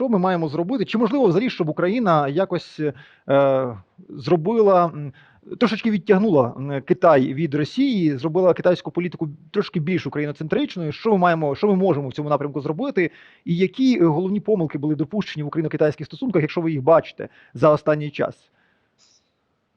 що ми маємо зробити? Чи можливо взагалі, щоб Україна якось е, зробила трошечки відтягнула Китай від Росії, зробила китайську політику трошки більш україноцентричною? Що ми маємо, що ми можемо в цьому напрямку зробити? І які е, головні помилки були допущені в україно-китайських стосунках, якщо ви їх бачите за останній час?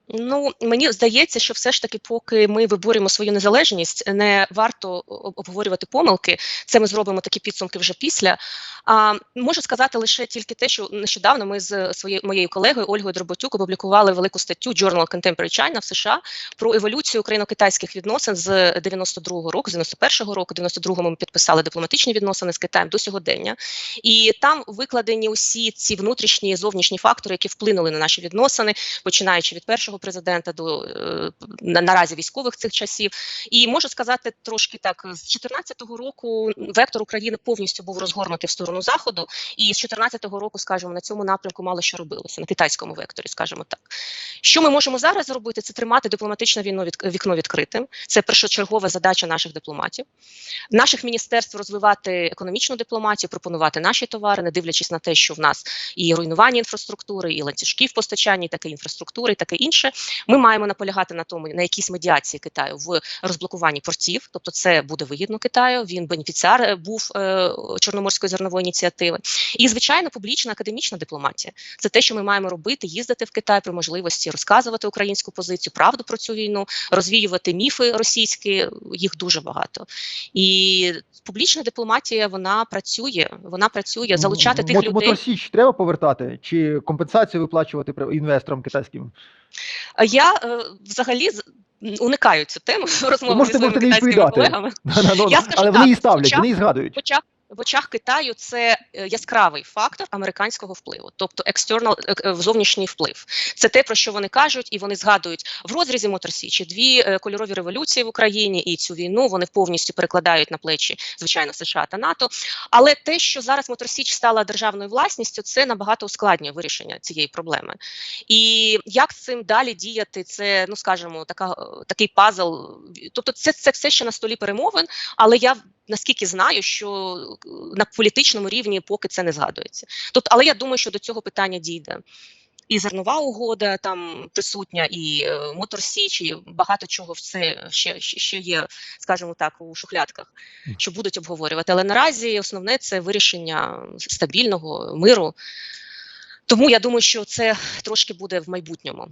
Ну мені здається, що все ж таки, поки ми виборюємо свою незалежність, не варто обговорювати помилки. Це ми зробимо такі підсумки вже після. А можу сказати лише тільки те, що нещодавно ми з своєю моєю колегою Ольгою Дроботюк опублікували велику статтю Journal Contemporary China в США про еволюцію україно-китайських відносин з 92-го року, з 91-го року. 92-го ми підписали дипломатичні відносини з Китаєм до сьогодення. І там викладені усі ці внутрішні і зовнішні фактори, які вплинули на наші відносини, починаючи від першого президента до е, на, наразі військових цих часів. І можу сказати трошки так: з 2014 року вектор України повністю був розгорнутий в сторону заходу, і з 2014 року, скажімо, на цьому напрямку мало що робилося на китайському векторі, скажімо так. Що ми можемо зараз зробити? Це тримати дипломатичне війно від, вікно відкритим. Це першочергова задача наших дипломатів, наших міністерств розвивати економічну дипломатію, пропонувати наші товари, не дивлячись на те, що в нас і руйнування інфраструктури, і ланцюжків постачання, і таке інфраструктури, і таке інше. Ми маємо наполягати на тому, на якійсь медіації Китаю в розблокуванні портів, тобто це буде вигідно Китаю. Він бенефіціар е, був е, Чорноморської зернової ініціативи. І звичайно, публічна академічна дипломатія. Це те, що ми маємо робити: їздити в Китай при можливості, розказувати українську позицію, правду про цю війну, розвіювати міфи російські. Їх дуже багато. І публічна дипломатія вона працює. Вона працює залучати тих Мот- людей. Моторсіч треба повертати чи компенсацію виплачувати інвесторам китайським? Я е, взагалі уникаю цю тему розмови зі своїми китайськими колегами. Ну, Я скажу Але вони її ставлять, вони її згадують. В очах, в очах Китаю це е, яскравий фактор американського впливу, тобто external, е, е, зовнішній вплив. Це те, про що вони кажуть, і вони згадують в розрізі Моторсічі дві е, кольорові революції в Україні і цю війну вони повністю перекладають на плечі, звичайно, США та НАТО. Але те, що зараз Моторсіч стала державною власністю, це набагато ускладнює вирішення цієї проблеми. І як з цим далі діяти, це ну скажімо, така е, такий пазл. Тобто, це, це все ще на столі перемовин, але я наскільки знаю, що е, на політичному рівні поки це не згадується. Тобто, але я думаю, що до цього питання дійде. І зернова угода там присутня, і е, моторсіч, і багато чого все ще, ще ще є, скажімо так, у шухлядках, що будуть обговорювати. Але наразі основне це вирішення стабільного миру. Тому я думаю, що це трошки буде в майбутньому.